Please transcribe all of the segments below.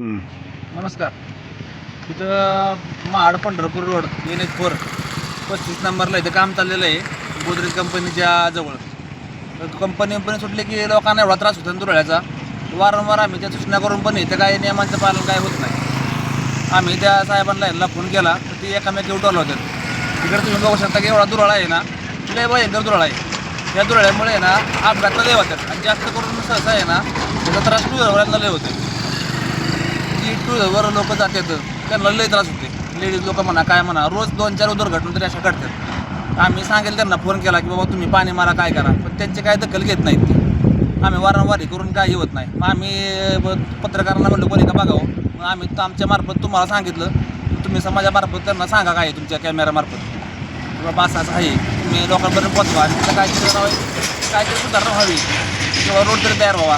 नमस्कार. इथं Mahad Pandharpur road N H four पस्तीस नंबरला इथं काम चाललेलं आहे गोदरेज कंपनीच्या जवळ. तर कंपनी कंपनी सुटली की लोकांना एवढा त्रास होतो ना वारंवार आम्ही त्या सूचना करून पण इथं काही नियमांचं पालन काय होत नाही. आम्ही त्या साहेबांना यांना फोन केला तर ती एकामेक उठवलं होतं तिकडे तुम्ही बघू शकता की एवढा दुराळा आहे ना लय भयंकर दुराळा आहे. या दुराळ्यामुळे आहे ना अपघात लय होतात. आणि जास्त करून सहसा आहे ना त्याचा त्रास टू व्हीलरवाल्यांना लय होते की टू व्हीलरवर लोक जातात. त्यांना लय त्रास होते. लेडीज लोक म्हणा काय म्हणा रोज दोन चार दुर्घटना तरी अशा घडतात. आम्ही सांगेल त्यांना फोन केला की बाबा तुम्ही पाणी मारा काय करा. पण त्यांची काय दखल घेत नाहीत ते. आम्ही वारंवार करून काही होत नाही. मग आम्ही पत्रकारांना म्हणलं कोणी का बघावं? मग आम्ही आमच्यामार्फत आमच्या मार्फत तुम्हाला सांगितलं. तुम्ही समाजामार्फत त्यांना सांगा काय आहे तुमच्या कॅमेऱ्यामार्फत बाबा असं असं आहे. तुम्ही लोकांपर्यंत पोचवा आणि तिथं काहीतरी काय काहीतरी सुधारणा व्हावी. किंवा रोड तरी तयार व्हावा.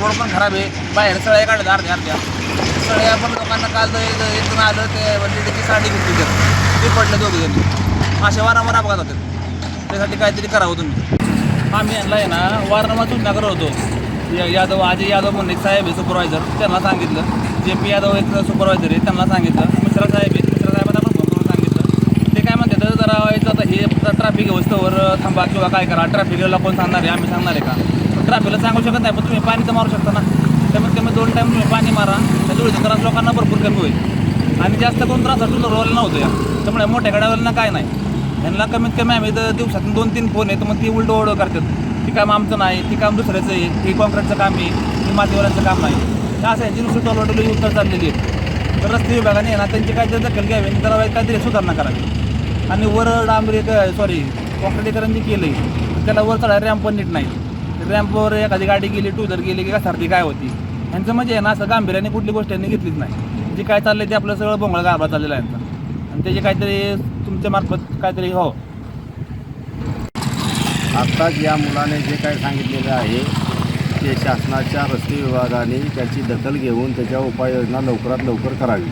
रोड पण खराब आहे. बाहेर सळ्या काढल्या अर्ध्या अर्ध्या. सगळे आपण लोकांना काल इथून एक आलं ते लेडीची साडी घेतली तर. ते पडलं दोघे जणी. असे वारंवार अपघात होतात त्यासाठी काहीतरी करावं तुम्ही. आम्ही यांना आहे ना वारंवार सूचना करत होतो. या- यादव अजय यादव म्हणून साहेब आहे सुपरवायझर त्यांना सांगितलं. जे पी यादव एक सुपरवायझर आहे त्यांना सांगितलं. मिश्रा साहेब आहेत मिश्रा साहेबांना पण फोन करून सांगितलं. ते काय म्हणतात तर जरा आता हे ट्रॅफिक व्यवस्थेवर थांबा किंवा काय करा. ट्रॅफिकला कोण सांगणार आहे? आम्ही सांगणार आहे का? ट्रॅफिकला सांगू शकत नाही पण तुम्ही पाणी तर मारू शकता ना. कमीत कमी दोन टाईम तुम्ही पाणी मारा त्या धुळीचा त्रास लोकांना भरपूर कमी होईल. आणि जास्त कोण त्रास टू रोल नव्हतं या. त्यामुळे मोठ्या गाड्यावाल्यांना काय नाही. ह्यांना कमीत कमी आम्ही तर दिवसातून दोन तीन फोन आहेत मग ती उलट ओढ करतात. ती काम आमचं नाही ती काम दुसऱ्याचं आहे हे कॉन्क्रीटचं काम आहे हे मातीवाल्यांचं काम नाही. तर असं यांची नुसती टोलवाटोली उत्तर चाललेली आहे तर रस्ते विभागाने ना त्यांची काहीतरी दखल घ्यावी आणि त्याला काहीतरी सुधारणा करावी. आणि वर डांबरी सॉरी कॉन्क्रीटीकरण जे केलं आहे त्याला वर चढायला रॅम्प पण नीट नाही. रॅम्पवर एखादी गाडी गेली टू व्हीलर गेली की घसरती काय होती? यांचं म्हणजे आहे ना असं गांभीर्याने कुठली गोष्ट यांनी घेतलीच नाही. जे काय चाललंय ते आपलं सगळं बोंगळा गाभा चाललेला आहे यांचा. आणि त्याचे काहीतरी तुमच्या मार्फत काहीतरी हो. आत्ताच या मुलाने जे काय सांगितलेलं आहे ते शासनाच्या रस्ते विभागाने त्याची दखल घेऊन त्याच्या उपाययोजना लवकरात लवकर करावी.